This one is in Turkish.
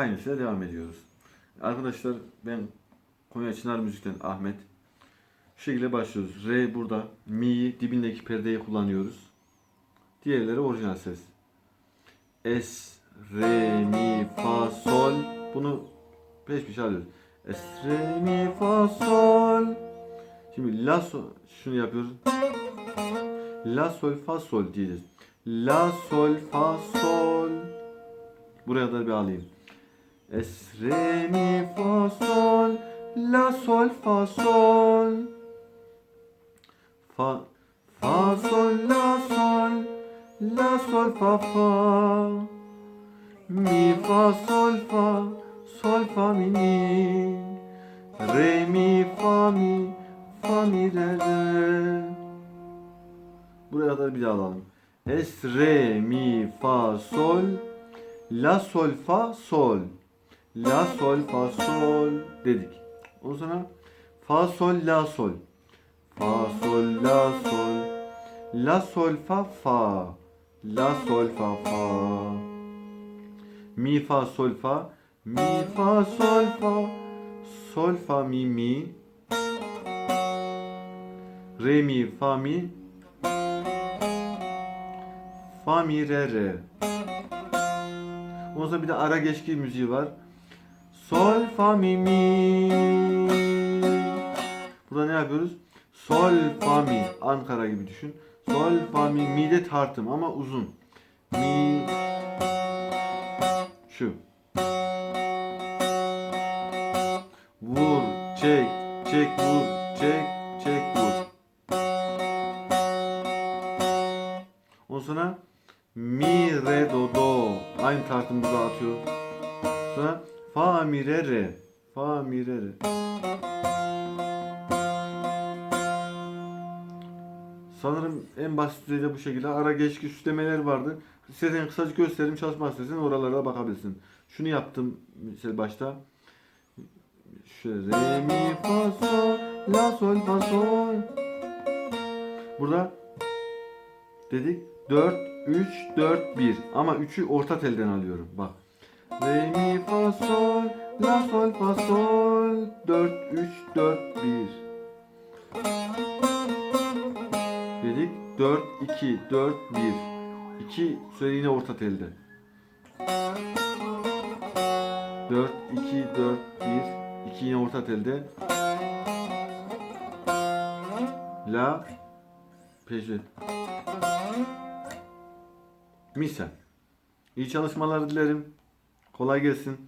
Aynısıyla devam ediyoruz. Arkadaşlar ben Konya Çınar Müzik'ten Ahmet. Şu şekilde başlıyoruz. Re burada. Mi'yi dibindeki perdeyi kullanıyoruz. Diğerleri orijinal ses. Es, re, mi, fa, sol. Bunu peş peşe alıyoruz. Es, re, mi, fa, sol. Şimdi la, sol. Şunu yapıyoruz. La, sol, fa, sol diyeceğiz. La, sol, fa, sol. Buraya da bir alayım. Es, re, mi, fa, sol. La, sol, fa, sol. Fa, fa, sol, la, sol. La, sol, fa, fa. Mi, fa, sol, fa. Sol, fa, mi, mi. Re, mi, fa, mi. Fa, mi, re, re. Buraya kadar bir daha alalım. Es, re, mi, fa, sol. La, sol, fa, sol. La, sol, fa, sol dedik. O sonra fa, sol, la, sol. Fa, sol, la, sol. La, sol, fa, fa. La, sol, fa, fa. Mi, fa, sol, fa. Mi, fa, sol, fa. Sol, fa, mi, mi. Re, mi, fa, mi. Fa, mi, re, re. Ondan sonra bir de ara geçki müziği var. Sol, fa, mi, mi. Burada ne yapıyoruz? Sol, fa, mi. Ankara gibi düşün. Sol, fa, mi. Mi de tartım ama uzun. Mi. Şu. Vur, çek, çek, vur, çek, çek, vur. Ondan sonra mi, re, do, do. Aynı tartımı burada atıyor. Sonra fa, mi, re, re. Fa, mi, re, re. Sanırım en basit düzeyde bu şekilde ara geçki süslemeler vardı. İstersen kısaca göstereyim çalışma istersen oralara bakabilirsin. Şunu yaptım mesela başta. Şöyle re mi fa sol la sol fa sol. Burada dedik 4 3 4 1 ama 3'ü orta telden alıyorum. Bak. Re mi fa sol la sol fa sol 4 3 4 1 dedik 4 2 4 1 2 söyle yine orta telde. 4 2 4 1 2 yine orta telde. La peşe Misal İyi çalışmalar dilerim. Kolay gelsin.